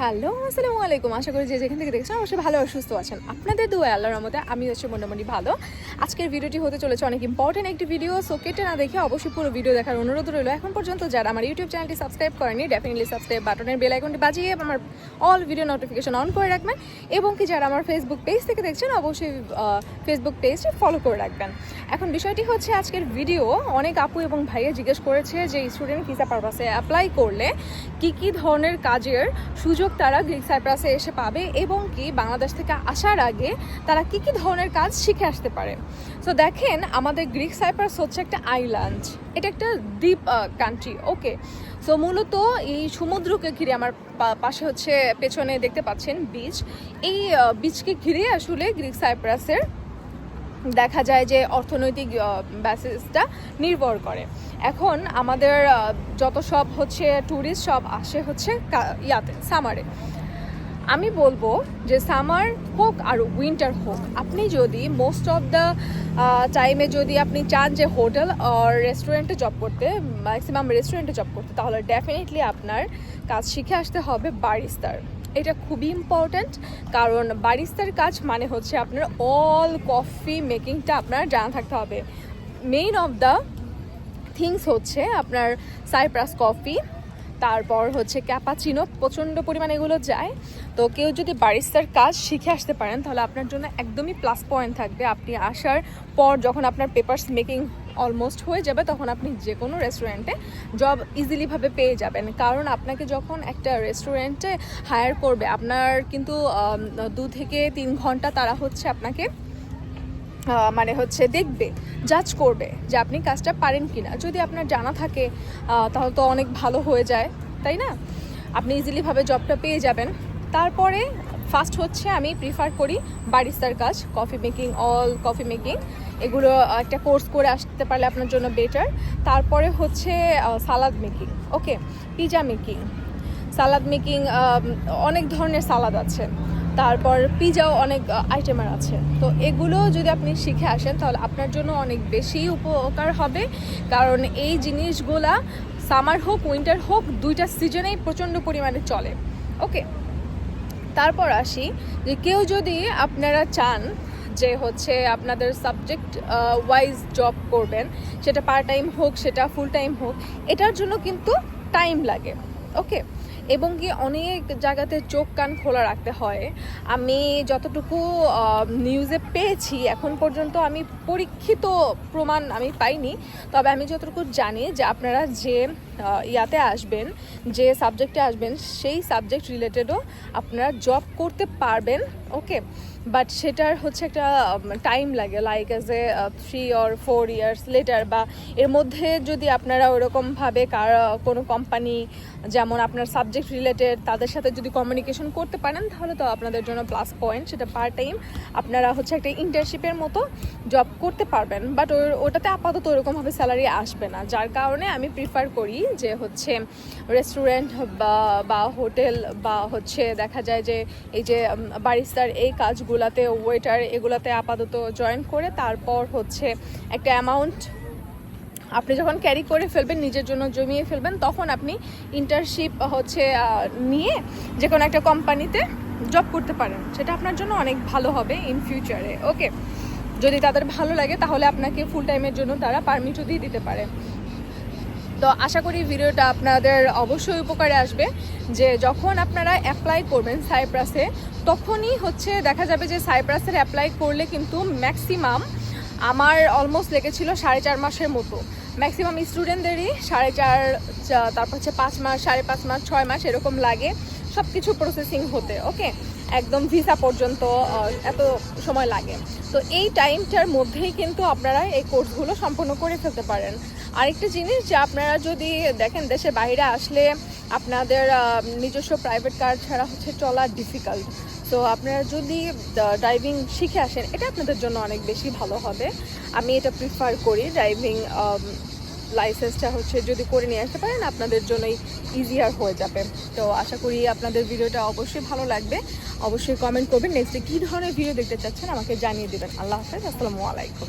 Hello, আসসালামু আলাইকুম। আশা করি যে যেখান থেকে দেখছেন অবশ্যই ভালো, সুস্থ আছেন। আপনাদের দু আল্লাহর রহমতে আমি হচ্ছে মোটামুটি ভালো। আজকের ভিডিওটি হতে চলেছে অনেক ইম্পর্টেন্ট একটি ভিডিও সো কেটে না দেখে অবশ্যই পুরো ভিডিও দেখার অনুরোধ রইল। এখন পর্যন্ত যারা আমার ইউটিউব চ্যানেলটি সাবস্ক্রাইব করেনি ডেফিনেটলি সাবস্ক্রাইব বাটনের বেল আইকনটি বাজিয়ে আমার অল ভিডিও নোটিফিকেশন অন করে রাখবেন। এবং কি যারা আমার ফেসবুক পেজ থেকে দেখছেন, অবশ্যই ফেসবুক পেজটি ফলো করে রাখবেন। এখন বিষয়টি হচ্ছে আজকের ভিডিও অনেক আপু এবং ভাইয়া জিজ্ঞেস করেছে যে স্টুডেন্ট ভিসা পারপাসে অ্যাপ্লাই করলে কি কি ধরনের কাজের সুযোগ তারা গ্রিক সাইপ্রাসে এসে পাবে এবং কি বাংলাদেশ থেকে আসার আগে তারা কি কি ধরনের কাজ শিখে আসতে পারে। সো দেখেন, আমাদের গ্রিক সাইপ্রাস হচ্ছে একটা আইল্যান্ড এটা একটা দ্বীপ কান্ট্রি ওকে সো মূলত এই সমুদ্রকে ঘিরে আমার পাশে হচ্ছে পেছনে দেখতে পাচ্ছেন বিচ এই বিচকে ঘিরে আসলে গ্রিক সাইপ্রাসের দেখা যায় যে অর্থনৈতিক ব্যাসেসটা নির্ভর করে। এখন আমাদের যত সব হচ্ছে ট্যুরিস্ট সব আসে হচ্ছে ইয়াতে সামারে আমি বলব যে সামার হোক আর উইন্টার হোক, আপনি যদি মোস্ট অফ দ্য টাইমে যদি আপনি চান যে হোটেল আর রেস্টুরেন্টে জব করতে ম্যাক্সিমাম রেস্টুরেন্টে জব করতে, তাহলে ডেফিনেটলি আপনার কাজ শিখে আসতে হবে বারিস্তার এটা খুবই ইম্পর্ট্যান্ট কারণ বারিস্তার কাজ মানে হচ্ছে আপনার অল কফি মেকিংটা আপনার জানা থাকতে হবে। মেইন অফ দ্য থিংস হচ্ছে আপনার সাইপ্রাস কফি, তারপর হচ্ছে ক্যাপাচিনো, প্রচণ্ড পরিমাণে এগুলো যায়। তো কেউ যদি বারিস্তার কাজ শিখে আসতে পারেন, তাহলে আপনার জন্য একদমই প্লাস পয়েন্ট থাকবে। আপনি আসার পর যখন আপনার পেপারস মেকিং অলমোস্ট হয়ে যাবে, তখন আপনি যে কোনো রেস্টুরেন্টে জব ইজিলিভাবে পেয়ে যাবেন। কারণ আপনাকে যখন একটা রেস্টুরেন্টে হায়ার করবে, আপনার কিন্তু দু থেকে তিন ঘণ্টা তারা হচ্ছে আপনাকে। মানে হচ্ছে দেখবে জাজ করবে যে আপনি কাজটা পারেন কি না যদি আপনার জানা থাকে তাহলে তো অনেক ভালো হয়ে যায়, তাই না? আপনি ইজিলিভাবে জবটা পেয়ে যাবেন। তারপরে ফার্স্ট হচ্ছে আমি প্রিফার করি বারিস্তার কাজ coffee making all coffee making এগুলো একটা কোর্স করে আসতে পারলে আপনার জন্য বেটার তারপরে হচ্ছে salad making okay pizza making salad making অনেক ধরনের সালাদ আছে। তারপর পিজাও অনেক আইটেমের আছে। তো এগুলো যদি আপনি শিখে আসেন, তাহলে আপনার জন্য অনেক বেশি উপকার হবে। কারণ এই জিনিসগুলা সামার হোক উইন্টার হোক, দুইটা সিজনেই প্রচণ্ড পরিমাণে চলে। ওকে তারপর আসি যে কেউ যদি আপনারা চান যে হচ্ছে আপনাদের সাবজেক্ট ওয়াইজ জব করবেন, সেটা পার্ট টাইম হোক, সেটা ফুল টাইম হোক, এটার জন্য কিন্তু টাইম লাগে। ওকে এবং কি অনেক জায়গাতে চোখ কান খোলা রাখতে হয়। আমি যতটুকু নিউজে পেয়েছি, এখন পর্যন্ত আমি পরীক্ষিত প্রমাণ আমি পাইনি। তবে আমি যতটুকু জানি যে আপনারা যে ইয়াতে আসবেন, যে সাবজেক্টে আসবেন, সেই সাবজেক্ট রিলেটেডও আপনারা জব করতে পারবেন ওকে বাট সেটার হচ্ছে একটা টাইম লাগে like as a three or four years later বা এর মধ্যে যদি আপনারা ওরকমভাবে কার কোনো কোম্পানি যেমন আপনার সাবজেক্ট রিলেটেড তাদের সাথে যদি কমিউনিকেশন করতে পারেন, তাহলে তো আপনাদের জন্য প্লাস পয়েন্ট সেটা পার টাইম আপনারা হচ্ছে একটা ইন্টার্নশিপের মতো জব করতে পারবেন বাট ওর, ওটাতে আপাতত ওরকমভাবে স্যালারি আসবে না। যার কারণে আমি প্রিফার করি যে হচ্ছে রেস্টুরেন্ট বা বা হোটেল বা হচ্ছে দেখা যায় যে এই যে বারিস্তার এই কাজগুলাতে ওয়েটার এগুলাতে আপাতত জয়েন করে তারপর হচ্ছে একটা অ্যামাউন্ট আপনি যখন ক্যারি করে ফেলবেন, নিজের জন্য জমিয়ে ফেলবেন, তখন আপনি ইন্টার্নশিপ হচ্ছে নিয়ে যে কোনো একটা কোম্পানিতে জব করতে পারেন। সেটা আপনার জন্য অনেক ভালো হবে ইন ফিউচারে ওকে যদি তাদের ভালো লাগে, তাহলে আপনাকে ফুল টাইমের জন্য তারা পারমিটও দিয়ে দিতে পারে। তো আশা করি ভিডিওটা আপনাদের অবশ্যই উপকারে আসবে, যে যখন আপনারা অ্যাপ্লাই করবেন সাইপ্রাসে তখনই হচ্ছে দেখা যাবে যে সাইপ্রাসের অ্যাপ্লাই করলে কিন্তু ম্যাক্সিমাম আমার অলমোস্ট লেগেছিল সাড়ে চার মাসের মতো। ম্যাক্সিমাম স্টুডেন্টদেরই সাড়ে চার তারপর হচ্ছে পাঁচ মাস, সাড়ে পাঁচ মাস, ছয় মাস এরকম লাগে সব কিছু প্রসেসিং হতে ওকে একদম ভিসা পর্যন্ত এত সময় লাগে। তো এই টাইমটার মধ্যেই কিন্তু আপনারা এই কোর্সগুলো সম্পন্ন করে ফেলতে পারেন। আরেকটা জিনিস যে আপনারা যদি দেখেন দেশের বাইরে আসলে আপনাদের নিজস্ব প্রাইভেট কার ছাড়া হচ্ছে চলা ডিফিকাল্ট তো আপনারা যদি ড্রাইভিং শিখে আসেন, এটা আপনাদের জন্য অনেক বেশি ভালো হবে। আমি এটা প্রিফার করি ড্রাইভিং লাইসেন্সটা হচ্ছে যদি করে নিয়ে আসতে পারেন, আপনাদের জন্যই ইজিয়ার হয়ে যাবে। তো, আশা করি আপনাদের ভিডিওটা অবশ্যই ভালো লাগবে। অবশ্যই কমেন্ট করবেন। নেক্সটে কী ধরনের ভিডিও দেখতে চাচ্ছেন আমাকে জানিয়ে দেবেন। আল্লাহ হাফেজ। আসসালামু আলাইকুম।